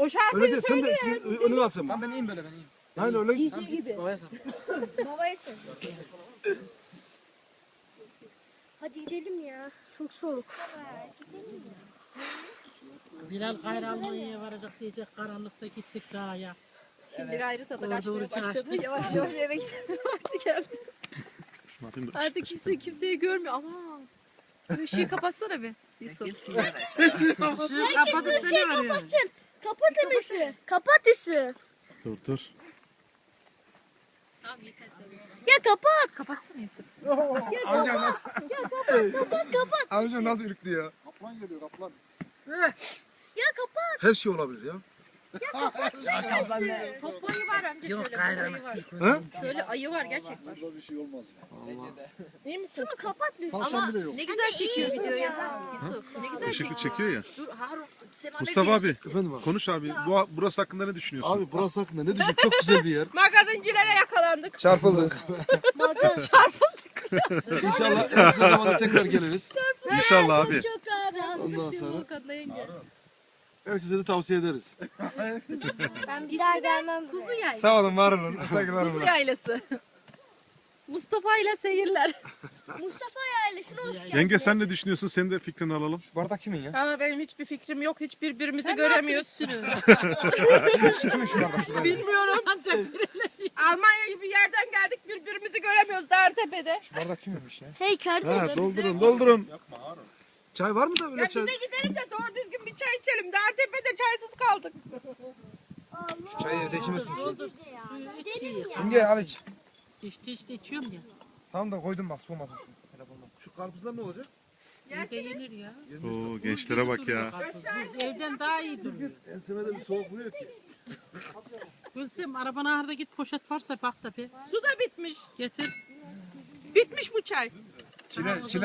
O şarkıyı Öyle değil sen de şey, önüne al sen. Tamam ben iyiyim böyle ben iyiyim. Aynen öyle. Cici gibi. Babaya sor. Babaya söyle. Hadi gidelim ya. Çok soğuk. Bilal gayrı Almanya'ya varacak diyecek karanlıkta gittik daha ya. Şimdi gayrı tadı Doğru kaçmaya doğru başladı. çalıştık. Yavaş yavaş eve gitme vakti geldi. Artık kimse kimseyi görmüyor. Aman. Işığı kapatsana bir. Yusuf. Işığı kapatıp seni arıyor. Kapatın ışığı. Kapat ışığı. Dur dur. Ya kapat. Kapatsana Yusuf. Amca nasıl ürktü ya? Kaplan geliyor kaplan. Ya kapat. Her şey olabilir ya. Toplu ayı var amca şöyle. ayı var. anası. Şöyle ayı var gerçek var. Burada bir şey olmaz ya. İyi misin? Şunu kapat lütfen. Tavşan Ama bile yok. ne güzel çekiyor videoyu. Yusuf ne güzel Işıklı çekiyor. çekiyor ya. Dur Harun. Semaver Mustafa abi Efendim abi. konuş abi. Bu burası hakkında ne düşünüyorsun? Abi burası hakkında ne düşün? Çok güzel bir yer. Magazincilere yakalandık. Çarpıldık. İnşallah en kısa zamanda tekrar geliriz. İnşallah abi. Çok abi. Ondan sonra herkese de tavsiye ederiz. Ben bir İsmi daha gelmem. Kuzu yaylası. Sağ olun, var olun. Saygılar Kuzu yaylası. Mustafa ile seyirler. Mustafa ailesine hoş geldiniz. Yenge sen ne düşünüyorsun? Senin de fikrini alalım. Bardak kimin ya? Ha, benim hiçbir fikrim yok. Hiç birbirimizi Sen ne göremiyoruz. Kimin şu bardak? Şu bardak. Bilmiyorum. Almanya gibi yerden geldik birbirimizi göremiyoruz dağın tepede. Şu bardak kiminmiş ya? Hey kardeş. doldurun doldurun. Çay var mı da öyle Ya çay? bize gidelim de doğru düzgün bir çay içelim. Dağın tepede çaysız kaldık. Şu çayı evde içmesin ki. Gidelim ya. Yenge al iç. İşte işte içiyorum ya. Tamam da koydum bak soğumasın şu. Şu karpuzlar ne olacak? Evde yenir ya. Oo gençlere bak ya. Evden daha iyi duruyor. Ensemede bir soğuk vuruyor ki. Gülsüm arabana arada git poşet varsa bak da bir. Su da bitmiş. Getir. Bitmiş bu çay. Çile, çile